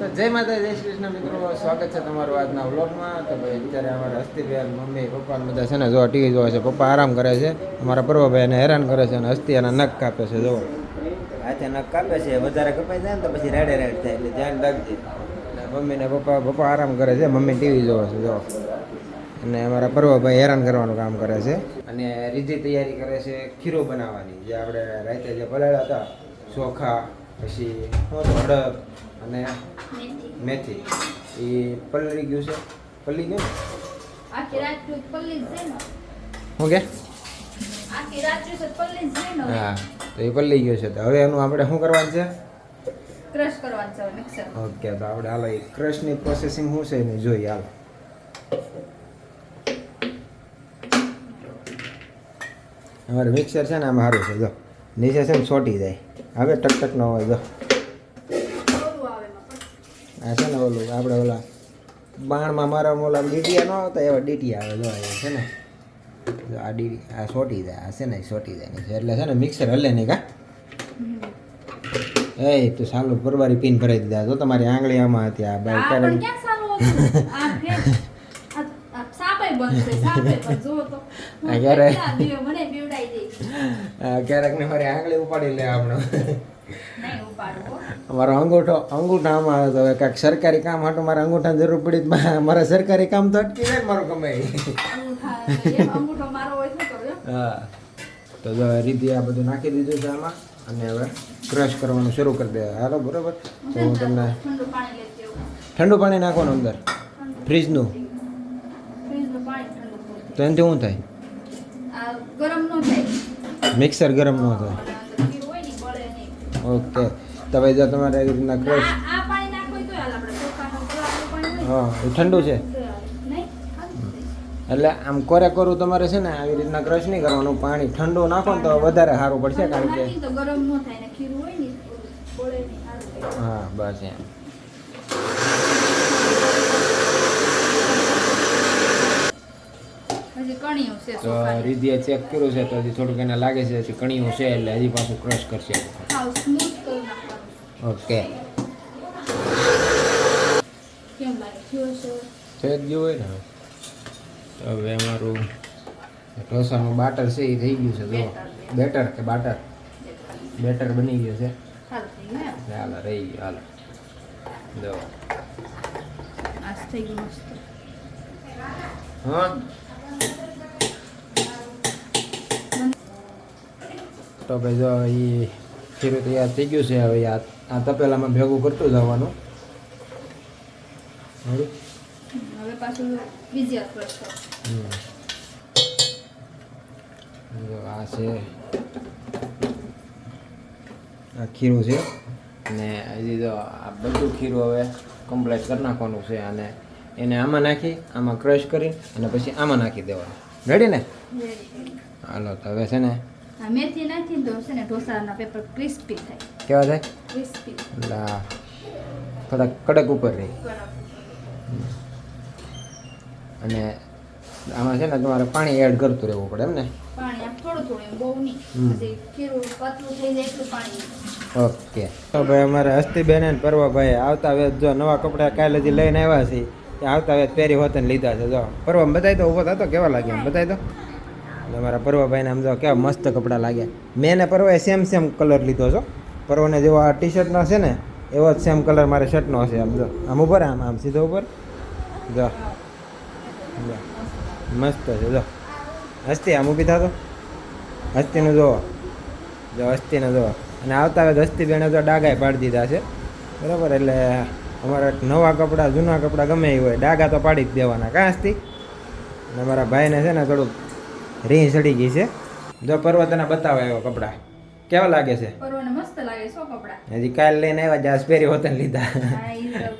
તો જય માતા જય શ્રી કૃષ્ણ મિત્રો સ્વાગત છે તમારું આજના વ્લોગમાં. તો ભાઈ અત્યારે અમારા હસ્તીભાઈ મમ્મી પપ્પા બધા છે ને જો ટીવી જોવે છે પપ્પા આરામ કરે છે. અમારા પર્વભાઈ એને હેરાન કરે છે અને હસ્તી એના નખ કાપે છે જો હાથે નખ કાપે છે વધારે કપાઈ જાય ને તો પછી રેડે રેડ થાય એટલે ધ્યાન રાખજે. અને મમ્મી ને પપ્પા પપ્પા આરામ કરે છે મમ્મી ટીવી જોવે છે જો અને અમારા પર્વભાઈ હેરાન કરવાનું કામ કરે છે. અને રીધી તૈયારી કરે છે ખીરો બનાવવાની જે આપણે રાતે જે પલાળ્યા હતા ચોખા પછી હળદ અને મેથી. એ પલળી ગયું છે? પલળી ગયું? શું કે? હા તો એ પલ્લી ગયો છે. તો હવે એનું આપણે શું કરવાનું છે? ક્રશ કરવાનું છે મિક્સર ઓકે તો આપણે હાલો એ ક્રશની પ્રોસેસિંગ શું છે એને જોઈએ હાલો. અમારે મિક્સર છે ને આમ સારું છે. જો નીચે છે ને છોટી જાય. હવે ટક ટક ન હોય જો. આ છે ને ઓલું આપણે ઓલા બાણમાં મારા ઓલા ડીટીયા ન આવતા એવા ડીટીયા આવે જો અહીંયા છે ને. જો આ ડી આ સોટી જાય આ છે ને સોટી જાય નહીં એટલે છે ને મિક્સર હલે નહીં કા? એ તું સાલું પરવારી પીન ભરાઈ દીધા. જો તમારી આંગળી આમાં હતી આ બાઈ ક્યારે ક્યારેક ને મારી આંગળી ઉપાડી લે આપણો. મારો અંગૂઠો અંગૂઠા આમાં આવે તો કાંઈક સરકારી કામ હાટું મારા અંગૂઠાની જરૂર પડી મારા સરકારી કામ તો અટકી જાય મારું એમ? હા. તો જો રીતિ આ બધું નાખી દીધું છે આમાં અને હવે ક્રશ કરવાનું શરૂ કરી દે હાલો બરોબર? તો હું તમને ઠંડુ પાણી નાખવાનું અંદર. ફ્રીજનું તો એનાથી શું થાય? મિક્સર ગરમ ન થાય. ઓકે. તમે જો તમારે આવી રીતના ક્રશ હા ઠંડુ છે. એટલે આમ કોરે કોરું તમારે છે ને આવી રીતના ક્રશ નહીં કરવાનું પાણી ઠંડુ નાખો ને તો વધારે સારું પડશે કારણ કે હા બસ એમ. હજી કણિયું છે તો રીધિએ ચેક કર્યું છે તો હજી થોડુંક એને લાગે છે હજી કણીઓ છે એટલે હજી પાછું ક્રશ. કરશે ઓકે. થઈ છે? છે જ ગયું હોય ને. તો હવે અમારું ઢોસાનું બાટર છે એ થઈ ગયું છે જો. બેટર કે બાટર? બેટર બની ગયું છે. હાલો રહી ગયું હાલો. જો. થઈ ગયું મસ્ત. હા. તો ભાઈ જો એ ખીરું તૈયાર થઈ ગયું છે હવે આ આ તપેલામાં ભેગું કરતું જવાનું. હવે પાછું બીજી આ છે. આ ખીરું છે. અને હજી જો આ બધું ખીરું હવે કમ્પ્લેટ કરી નાખવાનું છે અને એને આમાં નાખી આમાં ક્રશ કરી અને પછી આમાં નાખી દેવાનું. રેડી ને? હાલો તો હવે છે ને મેથી નાખીને તો છે ને ઢોસાના પેપર ક્રિસ્પી થાય. કેવા થાય? ક્રિસ્પી લા થોડા કડક ઉપર રહે. અને આમાં છે ને તમારે પાણી એડ કરતું રહેવું પડે એમ ને? પાણી આમ થોડું થોડું બહુ નહીં. પછી ખીરું પતલું થઈ જાય એટલું પાણી. ઓકે. તો ભાઈ અમારે હસ્તીબેન અને પર્વભાઈ આવતા વેત જો નવા કપડાં કાલે હજી લઈને આવ્યા છે આવતા વેત પહેરી હોતને લીધા છે. જો પરવા બતાવી તો ઊભો થતો કેવા લાગે એમ? બતાવી તો અને અમારા પરવાભાઈને આમ જો કેવા મસ્ત કપડાં લાગ્યા. મેં ને પરવાએ સેમ સેમ કલર લીધો છો પરવાને જેવો આ ટી શર્ટનો છે ને, એવો જ સેમ કલર મારે શર્ટનો હશે આમ જો. આમ ઉપર, આમ આમ, સીધો ઉપર. જો. મસ્ત છે, જો. હસ્તી આમ ઊભી થતો. હસ્તીનું જોવો. જો, હસ્તીને જુઓ અને આવતા હવે હસ્તી બેને તો ડાગાય પાડી દીધા છે. બરાબર, એટલે અમારે નવા કપડાં, જૂના કપડાં ગમે એ હોય, ડાગા તો પાડી જ દેવાના. કાં હસ્તી? અને અમારા ભાઈને છે ને થોડુંક રીહ ચડી ગઈ છે. જો પર્વતને બતાવે એવા કપડાં. કેવા લાગે છે? પરવાને મસ્ત લાગે શું કપડાં. હજી કાલ લઈને આવ્યા જાસ પહેરી હોતે લીધા.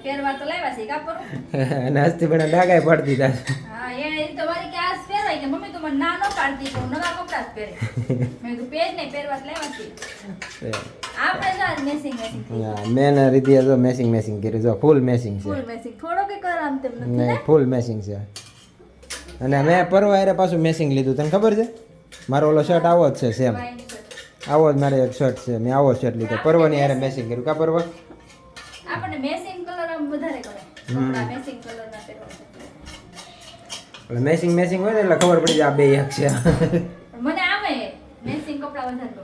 પહેરવા તો લાવ્યા છે કાપર અને હસ્તી પણ ડાગાય પાડી દીધા છે. હા એને ઈ કે આજ પહેરાય કે મમ્મી તો મને ના ન પાડતી પણ નવા કપડા જ પહેરે. મેં કીધું પહેર નહીં પહેરવા લાવ્યા છે. આપણે જ મેસિંગ મેસિંગ હા, મેં ને જો મેસિંગ મેસિંગ કર્યું. જો ફૂલ મેસિંગ છે. ફૂલ મેસિંગ થોડો કે કર તેમ નથી ફૂલ મેસિંગ છે. અને મેં પરવા હારે પાછું મેસિંગ લીધું. તને ખબર છે? મારો ઓલો શર્ટ આવો જ છે સેમ આવો જ મારે એક શર્ટ છે. મેં આવો શર્ટ લીધો. પર્વની હારે મેસિંગ કર્યું. કા પરવા? આપણને મેસિંગ કલર આમ વધારે કરે કપડાં મેચિંગ કલરના પહેરવા. મેસિંગ મેચિંગ હોય ને એટલે ખબર પડી જાય આ બે એક છે. મને આવે મેસિંગ કપડા વધારે.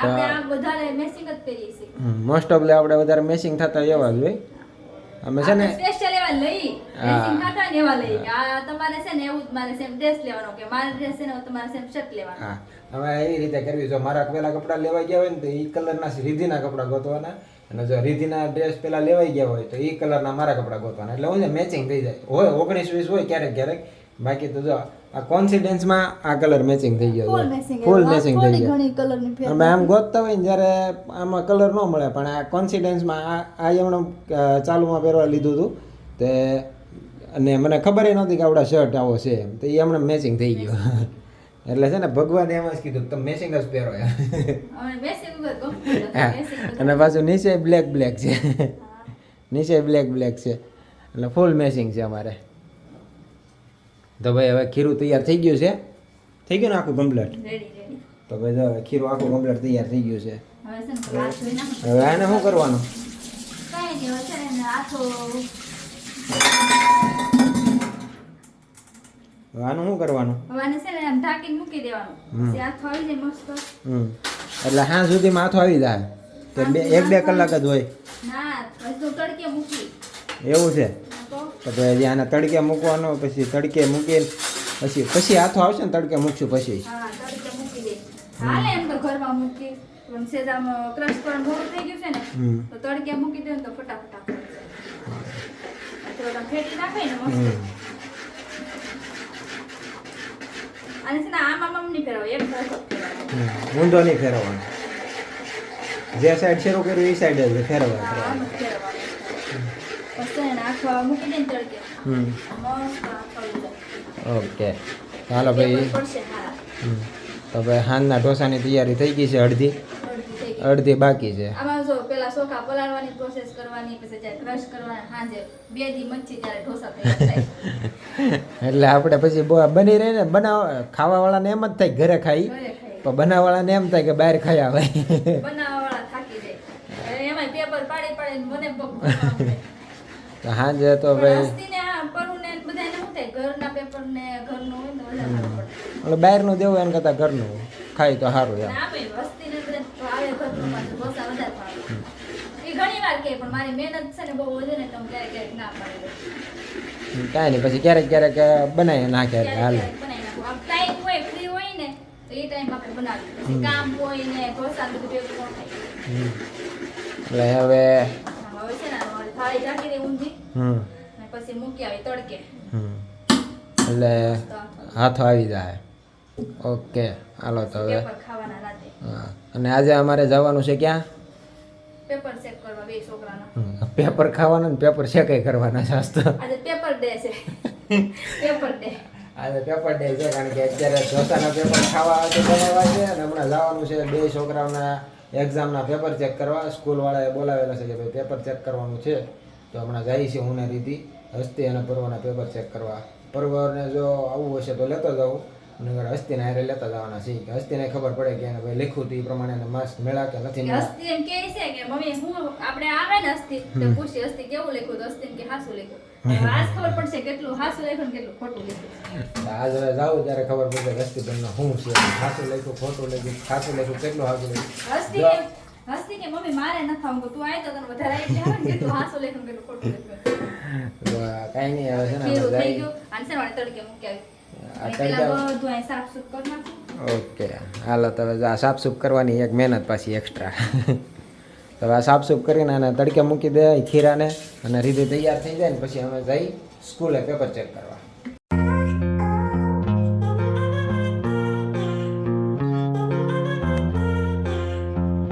આપણે આ વધારે મેસિંગ જ પહેરીએ છીએ. મોસ્ટ ઓફ આપણે વધારે મેસિંગ થતા એવા જ હોય. અમે છે ને સ્પેશિયલ એવા લઈ ડ્રેસિંગ ખાતા ને એવા લઈ આ તમારે છે ને એવું મારે સેમ ડ્રેસ લેવાનો કે મારે ડ્રેસ છે ને તમારે સેમ શર્ટ લેવાનો. હા. હવે એવી રીતે કરવી. જો મારા પેલા કપડા લેવા ગયા હોય ને તો એ કલરના રીધીના કપડા ગોતવાના. અને જો રીધીના ડ્રેસ પેલા લેવાઈ ગયા હોય તો એ કલરના મારા કપડા ગોતવાના. એટલે હું મેચિંગ થઈ જાય. હોય ઓગણીસ વીસ હોય ક્યારેક ક્યારેક. બાકી તો જો આ કોન્સિડન્સમાં આ કલર મેચિંગ થઈ ગયો ફૂલ મેચિંગ થઈ ગયો. અમે આમ ગોતતા હોય ને જ્યારે આમાં કલર ન મળે પણ આ કોન્સિડન્સમાં આ આ એમણે ચાલુમાં પહેરવા લીધું હતું. તે અને મને ખબર નહોતી કે આવડા શર્ટ આવો છે એમ. તો એ હમણાં મેચિંગ થઈ ગયો. એટલે છે ને ભગવાને એમ જ કીધું તમે મેચિંગ જ પહેરો. અને પાછું નીચે બ્લેક બ્લેક છે. નીચે બ્લેક બ્લેક છે. એટલે ફૂલ મેચિંગ છે અમારે. તો ભાઈ હવે ખીરું તૈયાર થઈ ગયું છે? થઈ ગયું ને આખું કમ્પ્લેટ રેડી રેડી તો ભાઈ હવે ખીરું આખું કમ્પ્લેટ તૈયાર થઈ ગયું છે. હવે આને શું કરવાનું? આનું શું કરવાનું? હવે આને છે ને આમ ઢાંકીને મૂકી દેવાનું. હમ. પછી આથો આવી જાય મસ્ત. હમ. એટલે હા સુધી માથું આવી જાય. તો બે એક બે કલાક જ હોય. ના પછી તો તડકે મૂકી. એવું છે? તો આને તડકે મૂકવાનો પછી તડકે મૂકીને પછી પછી હાથો આવશે ને તડકે મૂકશું પછી. હાલે એમ તો ઘરમાં મૂકી. પણ ક્રશ કરવાનું મોડું થઈ ગયું છે ને તો તડકે મૂકી દે ને તો ફટાફટ આખો થઈ જાય. તો આમ ફેટી નાખે ને મસ્ત. અને છે ને આમ આમ આમ નહીં ફેરવો એક તરફ ફેરવવાનો. ઊંધો નહીં ફેરવવાનો. જે સાઈડ શરૂ કર્યું એ સાઈડ જ ફેરવવાનું ઓકે. ચાલો ભાઈ. તો ભાઈ હાંજના ઢોસાની તૈયારી થઈ ગઈ છે અડધી. અડધી બાકી છે. આમાં જો પેલા ચોખા પલાળવાની પ્રોસેસ કરવાની પછી જ્યારે ક્રશ કરવાના સાંજે બે દી મચ્છી ત્યારે ઢોસા તૈયાર એટલે આપણે પછી બની રહી ને બનાવ ખાવાવાળાને એમ જ થાય ઘરે ખાઈ. પણ બનાવવાળાને એમ થાય કે બહાર ખાઈ આવે. બનાવવાવાળા થાકી જાય. એમાં પેપર પાડી પાડીને મને હાંજે તો ભાઈ. એટલે બહારનું દેવું એના કરતાં ઘરનું ખાય તો સારું એમ. કાંઈ નહીં પછી ક્યારેક ક્યારેક બનાવી નાખે હાલે. એટલે હવે થાળી ઢાંકી દે ઊંધી. હમ. અને પછી મૂકી આવી તડકે. હમ. એટલે હાથો આવી જાય. ઓકે હાલો તો હવે. ખાવાના રાતે. હા. અને આજે અમારે જવાનું છે ક્યાં? પેપર ચેક કરવા બે છોકરાના. હમ. પેપર ખાવાના ને પેપર શેકાઈ કરવાના છે આજ પેપર ડે છે. Paper day. આજે પેપર ડે છે કારણ કે અત્યારે જોતાના પેપર ખાવા તો બનાવવા છે અને હમણાં જવાનું છે બે છોકરાઓના એક્ઝામના પેપર ચેક કરવા સ્કૂલવાળાએ બોલાવેલા છે કે ભાઈ પેપર ચેક કરવાનું છે. તો હમણાં જાય છે હું ને રીતિ હસ્તી અને પર્વના પેપર ચેક કરવા. પર્વને જો આવવું હશે તો લેતો જાઉં. નગર હસ્તીને હારે લેતા જવાના છે કે હસ્તીને ખબર પડે કે એને ભાઈ લખ્યું હતું એ પ્રમાણે એને માર્ક્સ મેળા કે નથી હસ્તી એમ કહે છે કે મમ્મી હું આપણે આવે ને હસ્તી તો પૂછી હસ્તી કેવું લખ્યું તો? હસ્તી કે હાસું લખ્યું. આજ ખબર પડશે કેટલું હાસું લખ્યું ને કેટલું ખોટું લખ્યું. આજ હવે જાઉં ત્યારે ખબર પડશે કે હસ્તી બેનનો શું છે? સાચું લખ્યું ખોટું લખ્યું સાચું લખ્યું કેટલું સાચું લખ્યું? હસ્તી કે હસ્તી કે મમ્મી મારે ન તું આય તો તને વધારે એટલે આવે ને કેટલું હાસું લખ્યું કેટલું ખોટું લખ્યું. કાંઈ નહીં હવે છે ને થઈ ગયું? અને છે તડકે મૂકી આવી. ઓકે હાલો તમે હવે આ સાફસૂફ કરવાની એક મહેનત પાછી એક્સ્ટ્રા તો હવે આ સાફસૂફ કરીને અને તડકે મૂકી દે ખીરાને અને રીતે તૈયાર થઈ જાય ને પછી અમે જઈ સ્કૂલે પેપર ચેક કરવા.